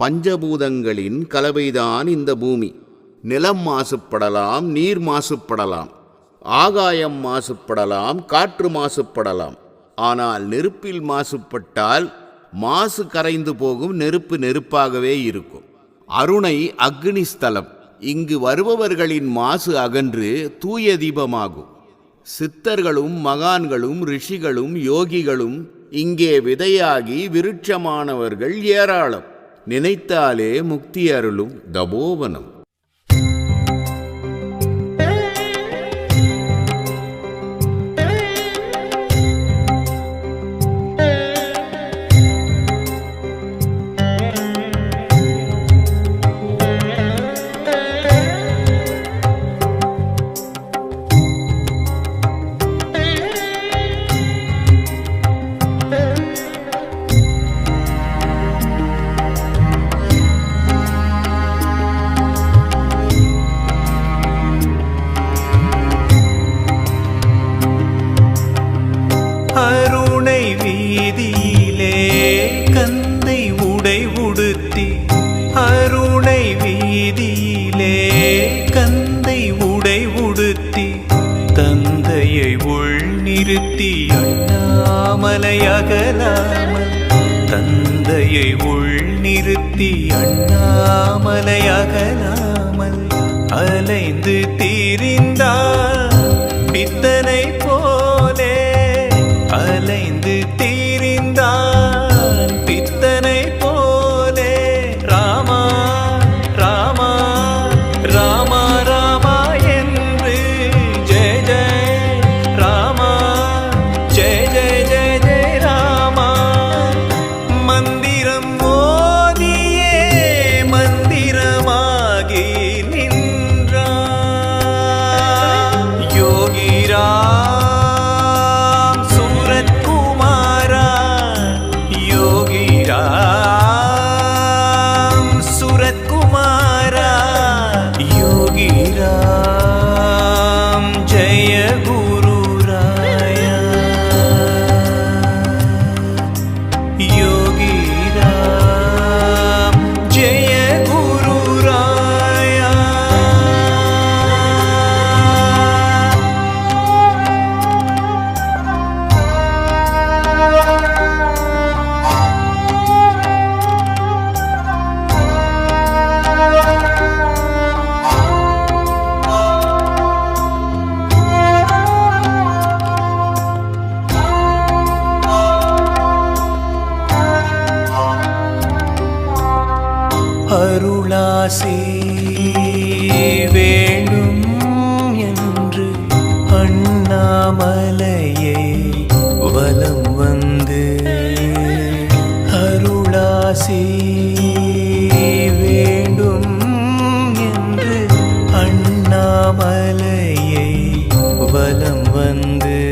பஞ்சபூதங்களின் கலவைதான் இந்த பூமி. நிலம் மாசுபடலாம் நீர் மாசுபடலாம் ஆகாயம் மாசுபடலாம் காற்று மாசுபடலாம். ஆனால் நெருப்பில் மாசுபட்டால் மாசு கரைந்து போகும் நெருப்பு நெருப்பாகவே இருக்கும். அருணை அக்னி ஸ்தலம் இங்கு வருபவர்களின் மாசு அகன்று தூய தீபமாகும். சித்தர்களும் மகான்களும் ரிஷிகளும் யோகிகளும் இங்கே விதையாகி விருட்சமானவர்கள் ஏராளம். நினைத்தாலே முக்தி அருளும் தபோவனம். வீதியிலே கந்தை உடை உடுத்தி அருணை வீதியிலே கந்தை உடை உடுத்தி தந்தையை உள் நிறுத்தி அண்ணாமலை அகலாமல் தந்தையை உள் நிறுத்தி அண்ணாமலை அகலாமல் அலைந்து தீரின் மந்திரம் மோதியே மந்திரமாகி நின்றான் யோகிரா சூரத்குமாரா யோகிரா சூரத்குமாரா யோகிரா. அருளாசே. வேண்டும் என்று அண்ணாமலையே வலம் வந்து அருளாசே. வேண்டும் என்று அண்ணாமலையை வலம் வந்து